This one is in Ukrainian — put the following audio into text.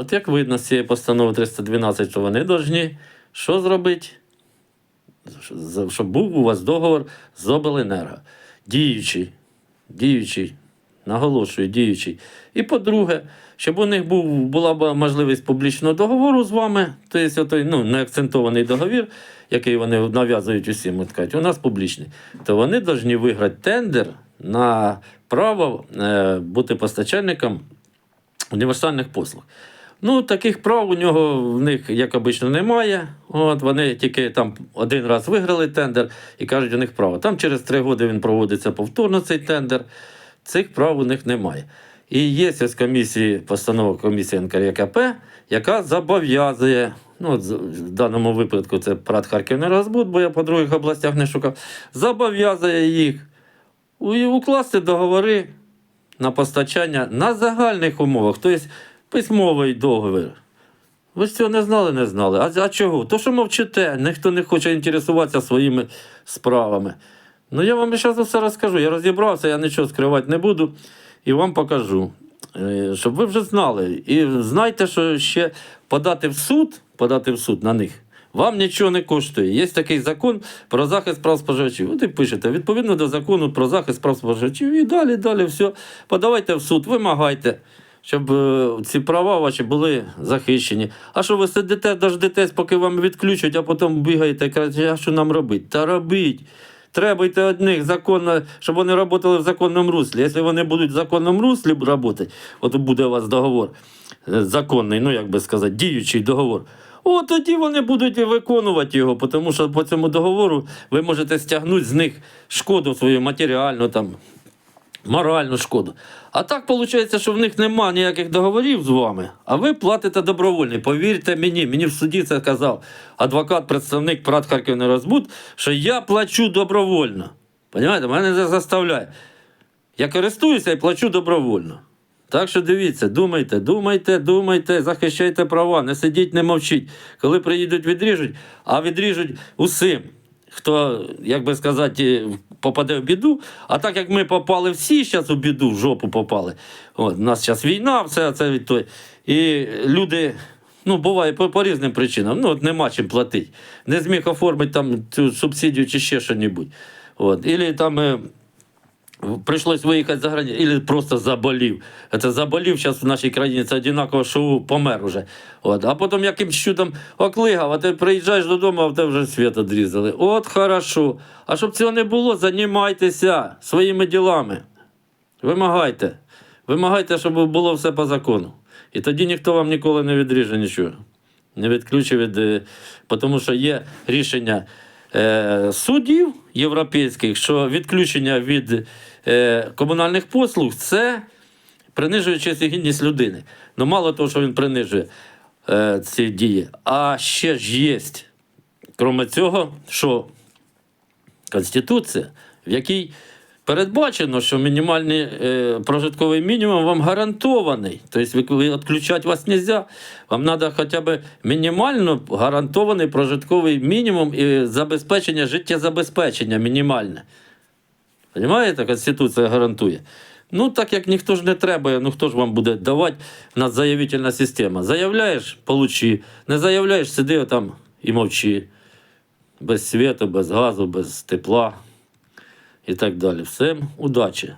от як видно з цієї постанови 312, що вони повинні що зробити? Щоб був у вас договор з обленерго. Діючий. Діючий. Наголошую, діючий. І по-друге, щоб у них був, була б можливість публічного договору з вами, тобто той, ну, неакцентований договір, який вони нав'язують усім, кажуть, у нас публічний, то вони повинні виграти тендер на право е, бути постачальником універсальних послуг. Ну, таких прав у нього в них, як обично, немає. От вони тільки там один раз виграли тендер і кажуть, у них право. Там через три роки він проводиться повторно цей тендер. Цих прав у них немає. І є з комісії, постанова комісії НКРКП, яка зобов'язує, ну, в даному випадку це Прат Харківнергазбуд, бо я по других областях не шукав, зобов'язує їх укласти договори на постачання на загальних умовах, тобто письмовий договір. Ви ж цього не знали, не знали. А, а чого? То, що мовчите, ніхто не хоче інтересуватися своїми справами. Ну, я вам зараз все розкажу. Я розібрався, я нічого скривати не буду і вам покажу. Е, Щоб ви вже знали. І знайте, що ще подати в суд, подати в суд на них. Вам нічого не коштує. Є такий закон про захист прав споживачів. От і пишете, відповідно до закону про захист прав споживачів, і далі, далі все. Подавайте в суд, вимагайте, щоб е, ці права ваші були захищені. А що ви сидите, дождетесь, поки вам відключать, а потім бігаєте і кажете, а що нам робити? Та робіть. Требуйте одних законно, щоб вони працювали в законному руслі. Якщо вони будуть в законному руслі працювати, от буде у вас договор е, законний, ну як би сказати, діючий договор. О, тоді вони будуть виконувати його, тому що по цьому договору ви можете стягнути з них шкоду свою матеріальну там, моральну шкоду. А так виходить, що в них нема ніяких договорів з вами, а ви платите добровольно. Повірте мені, мені в суді це казав адвокат, представник Прат Харківнерозбуд, що я плачу добровольно. Понімаєте, мене це заставляє. Я користуюся і плачу добровольно. Так що дивіться, думайте, думайте, думайте, захищайте права, не сидіть, не мовчіть. Коли приїдуть, відріжуть, а відріжуть усім, хто, як би сказати, попаде в біду. А так як ми попали всі зараз у біду, в жопу попали. От, у нас зараз війна, все це від той. І люди. Ну, буває по, по різним причинам. Ну, от нема чим платити. Не зміг оформити там цю субсидію чи ще що-небудь. От. Ілі там е, Пришлось виїхати за границю, або просто заболів. Це заболів зараз в нашій країні, це однаково, що помер уже. От. А потім якимсь чудом оклигав, а ти приїжджаєш додому, а в тебе вже світ одрізали. От хорошо. А щоб цього не було, займайтеся своїми ділами. Вимагайте. Вимагайте, щоб було все по закону. І тоді ніхто вам ніколи не відріже нічого. Не відключить від. е, Тому що є рішення е, суддів європейських, що відключення від комунальних послуг це принижує честь і гідність людини. Ну, мало того, що він принижує е, ці дії, а ще ж є, крім цього, що Конституція, в якій передбачено, що мінімальний е, прожитковий мінімум вам гарантований. Тобто ви відключати вас не можна. Вам треба хоча б мінімально гарантований прожитковий мінімум і забезпечення, життєзабезпечення мінімальне. Понимаєте, Конституція гарантує. Ну, так як ніхто ж не треба, ну хто ж вам буде давати у заявительна система. Заявляєш, получи. Не заявляєш, сиди там і мовчи без світу, без газу, без тепла і так далі. Всім удачі!